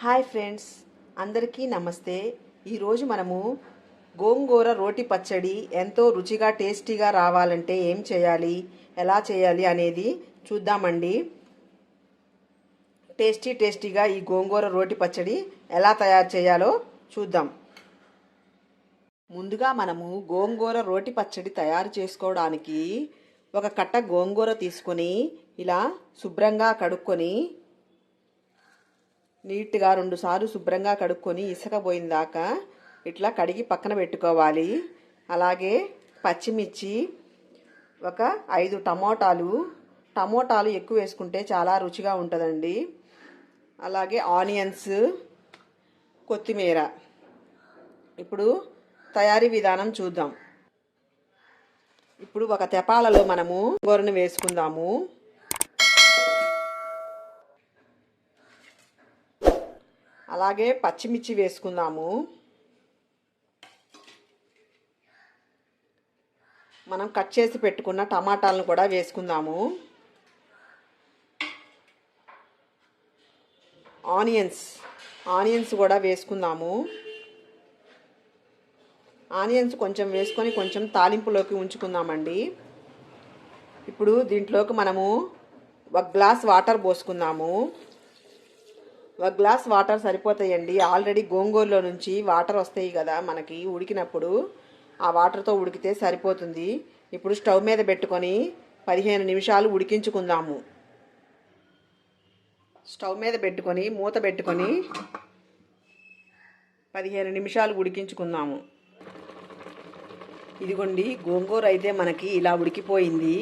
Hi friends అందరికీ నమస్తే. ఈరోజు మనము గోంగూర రోటి పచ్చడి ఎంతో రుచిగా టేస్టీగా రావాలంటే ఏం చేయాలి ఎలా చేయాలి అనేది చూద్దామండి. టేస్టీ టేస్టీగా ఈ గోంగూర రోటి పచ్చడి ఎలా తయారు చేయాలో చూద్దాం. ముందుగా మనము గోంగూర రోటి పచ్చడి తయారు చేసుకోవడానికి ఒక కట్ట గోంగూర తీసుకొని ఇలా శుభ్రంగా కడుక్కొని నీట్గా రెండుసార్లు శుభ్రంగా కడుక్కొని ఇసుక ఇట్లా కడిగి పక్కన పెట్టుకోవాలి. అలాగే పచ్చిమిర్చి ఒక ఐదు టమోటాలు. టమోటాలు ఎక్కువ వేసుకుంటే చాలా రుచిగా ఉంటుందండి. అలాగే ఆనియన్స్ కొత్తిమీర. ఇప్పుడు తయారీ విధానం చూద్దాం. ఇప్పుడు ఒక తెపాలలో మనము గోరను వేసుకుందాము. అలాగే పచ్చిమిర్చి వేసుకుందాము. మనం కట్ చేసి పెట్టుకున్న టమాటాలను కూడా వేసుకుందాము. ఆనియన్స్ ఆనియన్స్ కూడా వేసుకుందాము. ఆనియన్స్ కొంచెం వేసుకొని కొంచెం తాలింపులోకి ఉంచుకుందామండి. ఇప్పుడు దీంట్లోకి మనము ఒక గ్లాస్ వాటర్ పోసుకుందాము. ఒక గ్లాస్ వాటర్ సరిపోతాయండి. ఆల్రెడీ గోంగూరలో నుంచి వాటర్ వస్తాయి కదా మనకి ఉడికినప్పుడు. ఆ వాటర్తో ఉడికితే సరిపోతుంది. ఇప్పుడు స్టవ్ మీద పెట్టుకొని పదిహేను నిమిషాలు ఉడికించుకుందాము. స్టవ్ మీద పెట్టుకొని మూత పెట్టుకొని పదిహేను నిమిషాలు ఉడికించుకుందాము. ఇదిగోండి గోంగూర అయితే మనకి ఇలా ఉడికిపోయింది.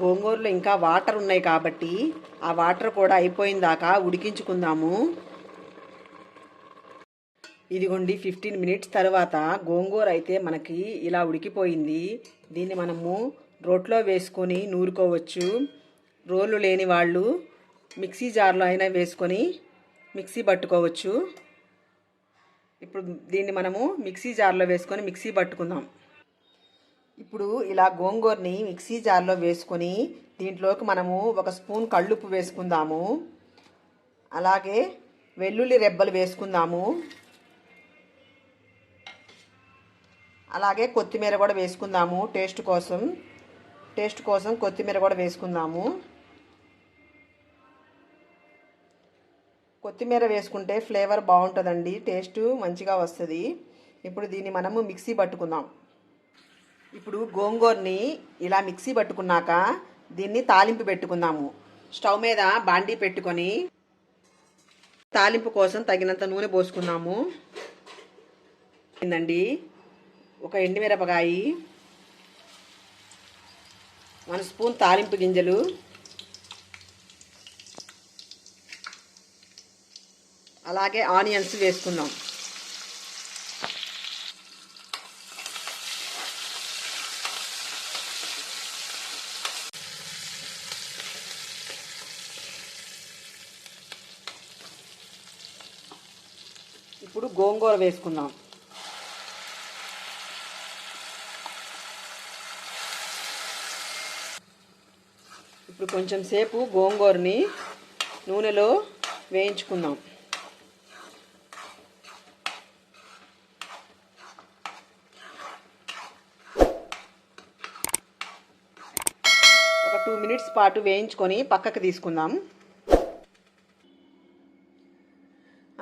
గోంగూరలో ఇంకా వాటర్ ఉన్నాయి కాబట్టి ఆ వాటర్ కూడా అయిపోయిన దాకా ఉడికించుకుందాము. ఇదిగోండి ఫిఫ్టీన్ మినిట్స్ తర్వాత గోంగూర అయితే మనకి ఇలా ఉడికిపోయింది. దీన్ని మనము రోట్లో వేసుకొని నూరుకోవచ్చు. రోళ్ళు లేని వాళ్ళు మిక్సీ జార్లో అయినా వేసుకొని మిక్సీ పట్టుకోవచ్చు. ఇప్పుడు దీన్ని మనము మిక్సీ జార్లో వేసుకొని మిక్సీ పట్టుకుందాం. ఇప్పుడు ఇలా గోంగూరని మిక్సీ జార్లో వేసుకొని దీంట్లోకి మనము ఒక స్పూన్ కళ్ళుప్పు వేసుకుందాము. అలాగే వెల్లుల్లి రెబ్బలు వేసుకుందాము. అలాగే కొత్తిమీర కూడా వేసుకుందాము టేస్ట్ కోసం. టేస్ట్ కోసం కొత్తిమీర కూడా వేసుకుందాము. కొత్తిమీర వేసుకుంటే ఫ్లేవర్ బాగుంటుందండి టేస్ట్ మంచిగా వస్తుంది. ఇప్పుడు దీన్ని మనము మిక్సీ పట్టుకుందాం. ఇప్పుడు గోంగూరని ఇలా మిక్సీ పట్టుకున్నాక దీన్ని తాలింపు పెట్టుకుందాము. స్టవ్ మీద బాండీ పెట్టుకొని తాలింపు కోసం తగినంత నూనె పోసుకున్నాము ఏందండి? ఒక ఎండుమిరపకాయి వన్ స్పూన్ తాలింపు గింజలు అలాగే ఆనియన్స్ వేసుకుందాం. ఇప్పుడు గోంగూర వేసుకుందాం. ఇప్పుడు కొంచెం సేపు గోంగూరని నూనెలో వేయించుకుందాం. ఒక టూ మినిట్స్ పాటు వేయించుకొని పక్కకు తీసుకుందాం.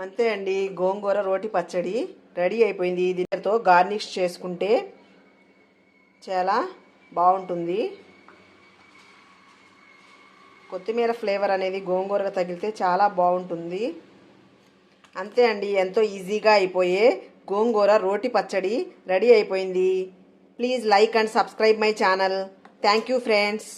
అంతే అండి గోంగూర రోటి పచ్చడి రెడీ అయిపోయింది. దీనితో గార్నిష్ చేసుకుంటే చాలా బాగుంటుంది. కొత్తిమీర ఫ్లేవర్ అనేది గోంగూరగా తగిలితే చాలా బాగుంటుంది. అంతే అండి ఎంతో ఈజీగా అయిపోయే గోంగూర రోటి పచ్చడి రెడీ అయిపోయింది. Please like and subscribe my channel. Thank you friends.